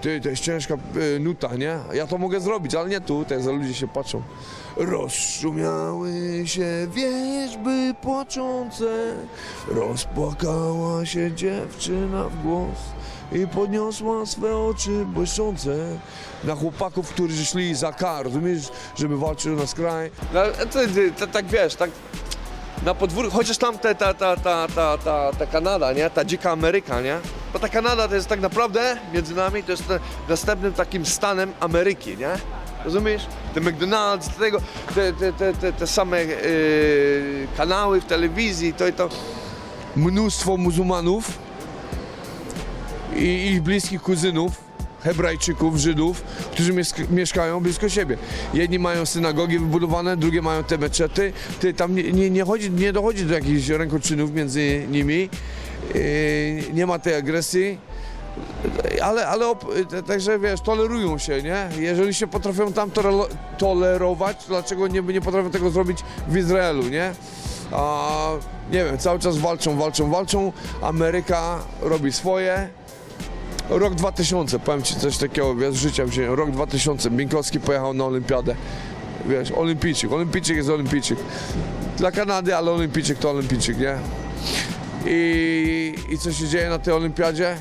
ty, to jest ciężka e, nuta, nie? Ja to mogę zrobić, ale nie tu, tak za ludzie się patrzą. Rozszumiały się wierzby płaczące, rozpłakała się dziewczyna w głos i podniosła swe oczy błyszczące na chłopaków, którzy szli za kar, rozumiesz, żeby walczył na skraj. No, to, to, tak wiesz, tak na podwórku, chociaż tam te, ta, ta, ta, ta, ta, ta Kanada, nie? Ta dzika Ameryka, nie? Bo ta Kanada to jest tak naprawdę między nami, to jest te, następnym takim stanem Ameryki, nie? Rozumiesz? Te McDonald's, tego, te, te, te, te, te same yy, kanały w telewizji, to i to. Mnóstwo muzułmanów i ich bliskich kuzynów, Hebrajczyków, Żydów, którzy mies- mieszkają blisko siebie. Jedni mają synagogi wybudowane, drugie mają te meczety. Ty, tam nie, nie, nie, chodzi, nie dochodzi do jakichś rękoczynów między nimi. Yy, nie ma tej agresji. Ale, ale także wiesz, tolerują się, nie? Jeżeli się potrafią tam tolerować, dlaczego nie, nie potrafią tego zrobić w Izraelu, nie? A, nie wiem, cały czas walczą, walczą, walczą. Ameryka robi swoje. Rok 2000, powiem Ci coś takiego, wiesz, życia wziąłem. Rok 2000, Minkowski pojechał na olimpiadę. Wiesz, olimpijczyk, olimpijczyk jest olimpijczyk. Dla Kanady, ale olimpijczyk to olimpijczyk, nie? I, I co się dzieje na tej olimpiadzie?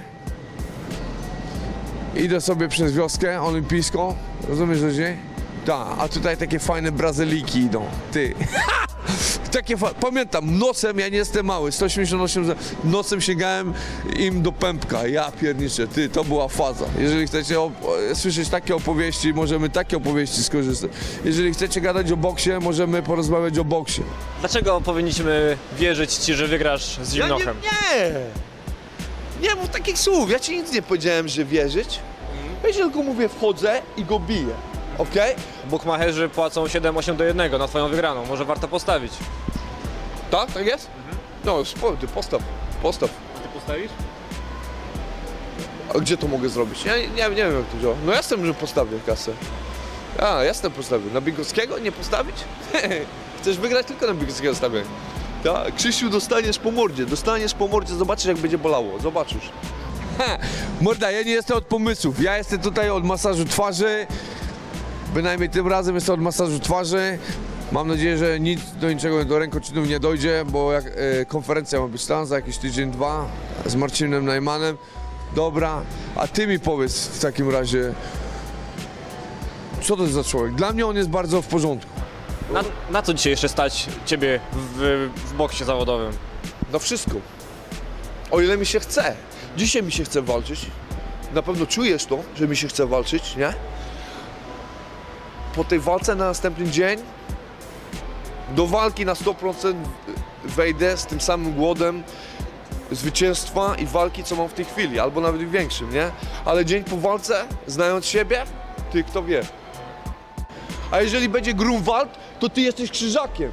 Idę sobie przez wioskę olimpijską, rozumiesz, że Tak, a tutaj takie fajne Brazylijki idą, ty. Takie fa- pamiętam, nosem, ja nie jestem mały, 188, za- nosem sięgałem im do pępka, ja pierniczę, ty, to była faza. Jeżeli chcecie słyszeć takie opowieści, możemy takie opowieści skorzystać. Jeżeli chcecie gadać o boksie, możemy porozmawiać o boksie. Dlaczego powinniśmy wierzyć ci, że wygrasz z Ja nie, Zimnochem? nie, nie mów takich słów, ja ci nic nie powiedziałem, że wierzyć. Ja ci tylko mówię, wchodzę i go biję, okej? Bukmacherzy płacą 7-8 do 1 na twoją wygraną. Może warto postawić. Tak, tak jest? No, spo, ty postaw, postaw. Ty postawisz? A gdzie to mogę zrobić? Ja nie, nie, nie wiem jak to działa. No jasne, że postawię kasę. A, jasne postawię. Na Bigowskiego nie postawić? Chcesz wygrać tylko na Bigowskiego stawię. Tak, Krzysiu dostaniesz po mordzie, dostaniesz po mordzie, zobaczysz jak będzie bolało, zobaczysz. Morda, ja nie jestem od pomysłów, ja jestem tutaj od masażu twarzy. Bynajmniej tym razem jestem od masażu twarzy. Mam nadzieję, że nic do niczego, do rękoczynów nie dojdzie, bo jak, e, konferencja ma być tam za jakiś tydzień, dwa z Marcinem Najmanem. Dobra, a ty mi powiedz w takim razie, co to jest za człowiek? Dla mnie on jest bardzo w porządku. Na, na co dzisiaj jeszcze stać ciebie w, w boksie zawodowym? Na wszystko. O ile mi się chce. Dzisiaj mi się chce walczyć. Na pewno czujesz to, że mi się chce walczyć, nie? Po tej walce na następny dzień do walki na 100% wejdę z tym samym głodem zwycięstwa i walki, co mam w tej chwili, albo nawet większym, nie? Ale dzień po walce, znając siebie, ty kto wie. A jeżeli będzie Grunwald, to ty jesteś krzyżakiem.